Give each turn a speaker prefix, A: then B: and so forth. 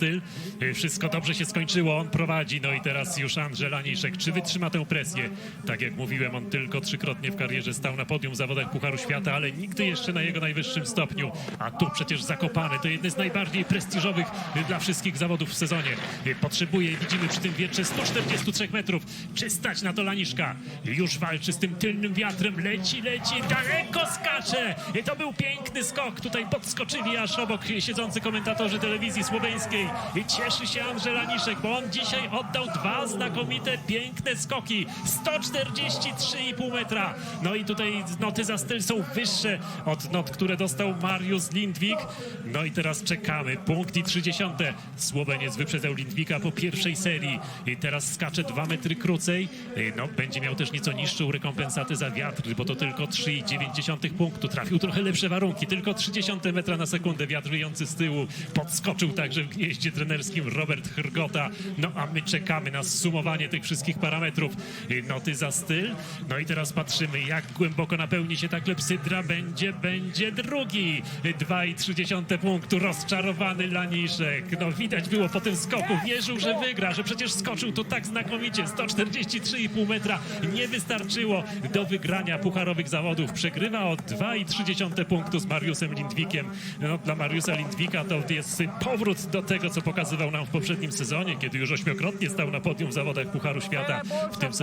A: styl. Y, Wszystko dobrze się skończyło, on prowadzi, no i teraz już Andrzej Laniszek. Czy wytrzyma tę presję? Tak jak mówiłem, on tylko trzykrotnie w karierze stał na podium w zawodach Pucharu Świata, ale nigdy jeszcze na jego najwyższym stopniu. A tu przecież Zakopane to jedne z najbardziej prestiżowych y, dla wszystkich zawodów w sezonie. Y, Potrzebuje, widzimy przy tym wietrze 143 metrów. Czy stać na to Laniszka? Już walczy z tym tylnym wiatrem, leci, leci, daleko skacze! To był piękny skok. Tutaj podskoczyli aż obok siedzący komentatorzy telewizji słoweńskiej. I cieszy się Andrzej Laniszek, bo on dzisiaj oddał dwa znakomite, piękne skoki. 143,5 metra. No i tutaj noty za styl są wyższe od not, które dostał Mariusz Lindwik. No i teraz czekamy. Punkt i 30. Słoweniec wyprzedzał Lindwika po pierwszej serii. I teraz skacze dwa metry krócej. No, będzie miał też nieco niższą rekompensatę za wiatr, bo to tylko 3,9 punktu. Trafił trochę lepsze warunki. Tylko 30 metra na sekundę. Wiatr wyjący z tyłu. Podskoczył także w gnieździe trenerskim Robert Hrgota. No a my czekamy na zsumowanie tych wszystkich parametrów. Noty za styl. No i teraz patrzymy, jak głęboko napełni się ta klepsydra. Będzie, będzie drugi. Y, 2,3 punktu. Rozczarowany Laniszek. No widać było po tym skoku. Wierzył, że wygra, że przecież skoczył tu tak znakomicie. 143,5 metra. Nie wystarczyło do wygrania pucharowych zawodów. Przegrywa o 2,3 punktu z Mariusem Lindwikiem. No, dla Mariusa Lindwika to jest powrót do tego, co pokazywał nam w poprzednim sezonie, kiedy już ośmiokrotnie stał na podium w zawodach Pucharu Świata. W tym sezonie